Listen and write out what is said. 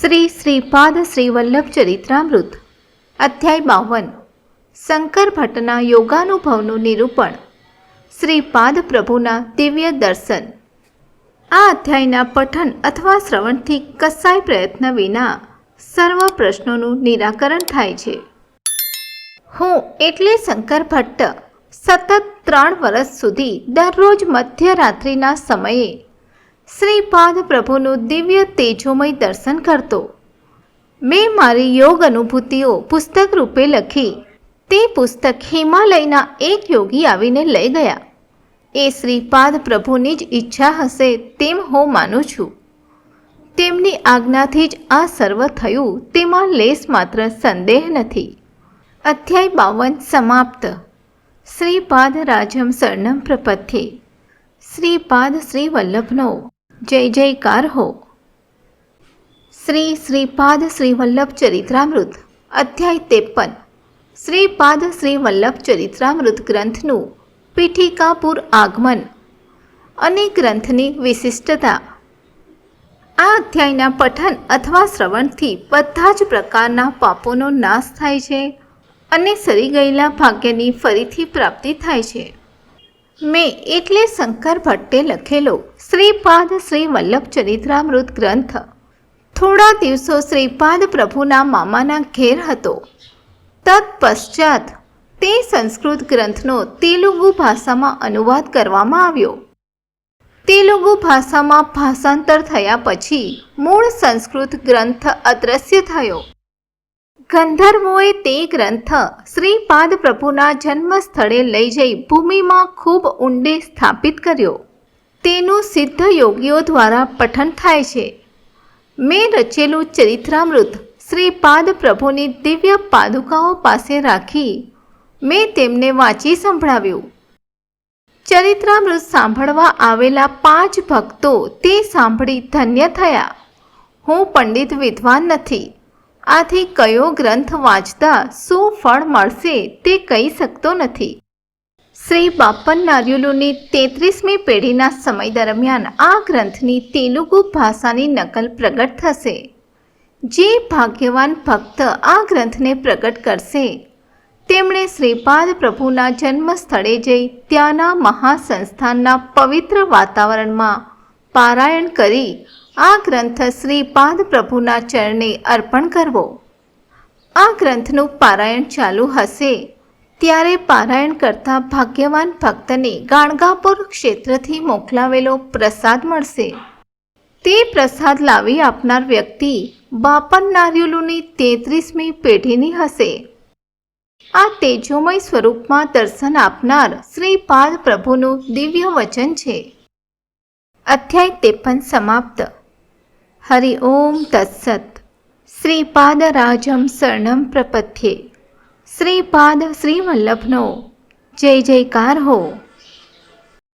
શ્રી શ્રીપાદ શ્રી વલ્લભ ચરિત્રામૃત. અધ્યાય બાવન. શંકર ભટ્ટના યોગાનુભવનું નિરૂપણ. શ્રીપાદ પ્રભુના દિવ્ય દર્શન. આ અધ્યાયના પઠન અથવા શ્રવણથી કસાય પ્રયત્ન વિના સર્વ પ્રશ્નોનું નિરાકરણ થાય છે. હું એટલે શંકર ભટ્ટ. સતત ત્રણ વર્ષ સુધી દરરોજ મધ્યરાત્રિના સમયે શ્રીપાદ પ્રભુનું દિવ્ય તેજોમય દર્શન કરતો. મેં મારી યોગ અનુભૂતિઓ પુસ્તક રૂપે લખી. તે પુસ્તક હિમાલયના એક યોગી આવીને લઈ ગયા. એ શ્રીપાદ પ્રભુની જ ઈચ્છા હશે તેમ હું માનું છું. તેમની આજ્ઞાથી જ આ સર્વ થયું તેમાં લેસ માત્ર સંદેહ નથી. અધ્યાય બાવન સમાપ્ત. શ્રીપાદ રાજમ શરણમ પ્રપથ્યે. શ્રીપાદ શ્રી વલ્લભનો જય જયકાર હો. શ્રી શ્રીપાદ શ્રી વલ્લભ ચરિત્રામૃત, અધ્યાય ત્રેપન. શ્રીપાદ શ્રી વલ્લભ ચરિત્રામૃત ગ્રંથનું પીઠિકાપુર આગમન અને ગ્રંથની વિશિષ્ટતા. આ અધ્યાયના પઠન અથવા શ્રવણથી બધા જ પ્રકારના પાપોનો નાશ થાય છે અને સરી ગયેલા ભાગ્યની ફરીથી પ્રાપ્તિ થાય છે. મેં એટલે શંકર ભટ્ટે લખેલો શ્રીપાદ શ્રી વલ્લભ ચરિત્રામૃત ગ્રંથ. થોડા દિવસો શ્રીપાદ પ્રભુના મામાના ઘેર હતો. તત્પશ્ચાત તે સંસ્કૃત ગ્રંથનો તેલુગુ ભાષામાં અનુવાદ કરવામાં આવ્યો. તેલુગુ ભાષામાં ભાષાંતર થયા પછી મૂળ સંસ્કૃત ગ્રંથ અદ્રશ્ય થયો. ગંધર્વોએ તે ગ્રંથ શ્રીપાદ પ્રભુના જન્મસ્થળે લઈ જઈ ભૂમિમાં ખૂબ ઊંડે સ્થાપિત કર્યો. તેનું સિદ્ધ યોગીઓ દ્વારા પઠન થાય છે. મેં રચેલું ચરિત્રામૃત શ્રીપાદ પ્રભુની દિવ્ય પાદુકાઓ પાસે રાખી મેં તેમને વાંચી સંભળાવ્યું. ચરિત્રામૃત સાંભળવા આવેલા પાંચ ભક્તો તે સાંભળી ધન્ય થયા. હું પંડિત વિદ્વાન નથી. આથી કયો ગ્રંથ વાંચતા શું ફળ મળશે તે કહી શકતો નથી. શ્રી બાપન નાર્યુલુની તેત્રીસમી પેઢીના સમય દરમિયાન આ ગ્રંથની તેલુગુ ભાષાની નકલ પ્રગટ થશે. જે ભાગ્યવાન ભક્ત આ ગ્રંથને પ્રગટ કરશે, તેમણે શ્રીપાદ પ્રભુના જન્મ સ્થળે જઈ ત્યાંના મહાસંસ્થાનના પવિત્ર વાતાવરણમાં પારાયણ કરી આ ગ્રંથ શ્રી પાદ પ્રભુના ચરણે અર્પણ કરવો. આ ગ્રંથનું પારાયણ ચાલુ હશે, ત્યારે પારાયણ કરતા ભાગ્યવાન ભક્તને ગાણગાપુર ક્ષેત્રથી મોકલાવેલો પ્રસાદ મળશે. તે પ્રસાદ લાવી આપનાર વ્યક્તિ બાપન નારિયુલુની તેત્રીસમી પેઢીની હશે. આ તેજોમય સ્વરૂપમાં દર્શન આપનાર શ્રી પાદ પ્રભુનું દિવ્ય વચન છે. અધ્યાય તેપન સમાપ્ત. હરિ ઓમ તત્સત શ્રીપાદ રાજમ શરણમ પ્રપથ્યે શ્રીપાદ શ્રીવલ્લભનો જય જયકાર હો